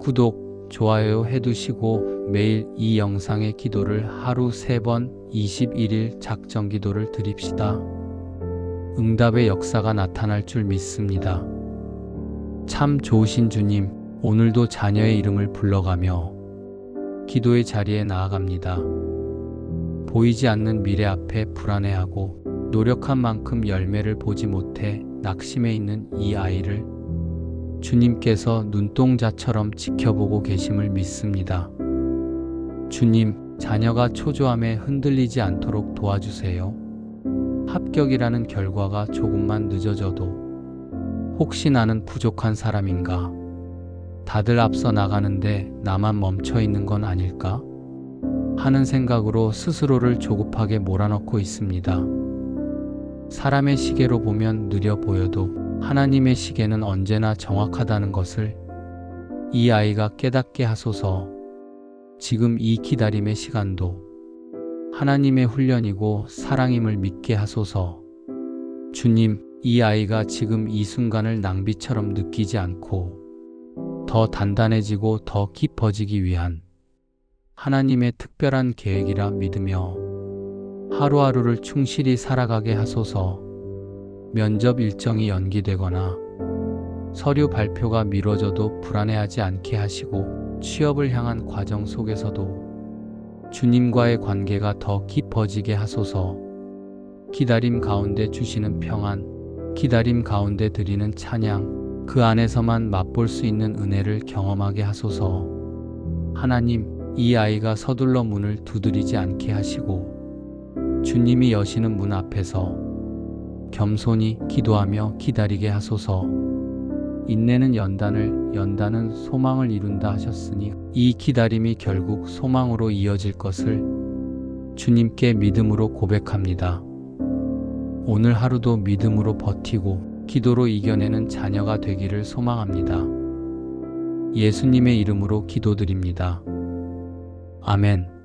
구독, 좋아요 해두시고 매일 이 영상의 기도를 하루 3번 21일 작정 기도를 드립시다. 응답의 역사가 나타날 줄 믿습니다. 참 좋으신 주님, 오늘도 자녀의 이름을 불러가며 기도의 자리에 나아갑니다. 보이지 않는 미래 앞에 불안해하고 노력한 만큼 열매를 보지 못해 낙심해 있는 이 아이를 주님께서 눈동자처럼 지켜보고 계심을 믿습니다. 주님, 자녀가 초조함에 흔들리지 않도록 도와주세요. 합격이라는 결과가 조금만 늦어져도 혹시 나는 부족한 사람인가? 다들 앞서 나가는데 나만 멈춰 있는 건 아닐까? 하는 생각으로 스스로를 조급하게 몰아넣고 있습니다. 사람의 시계로 보면 느려 보여도 하나님의 시계는 언제나 정확하다는 것을 이 아이가 깨닫게 하소서. 지금 이 기다림의 시간도 하나님의 훈련이고 사랑임을 믿게 하소서. 주님, 이 아이가 지금 이 순간을 낭비처럼 느끼지 않고 더 단단해지고 더 깊어지기 위한 하나님의 특별한 계획이라 믿으며 하루하루를 충실히 살아가게 하소서. 면접 일정이 연기되거나 서류 발표가 미뤄져도 불안해하지 않게 하시고 취업을 향한 과정 속에서도 주님과의 관계가 더 깊어지게 하소서. 기다림 가운데 주시는 평안, 기다림 가운데 드리는 찬양, 그 안에서만 맛볼 수 있는 은혜를 경험하게 하소서. 하나님, 이 아이가 서둘러 문을 두드리지 않게 하시고 주님이 여시는 문 앞에서 겸손히 기도하며 기다리게 하소서. 인내는 연단을, 연단은 소망을 이룬다 하셨으니 이 기다림이 결국 소망으로 이어질 것을 주님께 믿음으로 고백합니다. 오늘 하루도 믿음으로 버티고 기도로 이겨내는 자녀가 되기를 소망합니다. 예수님의 이름으로 기도드립니다. 아멘.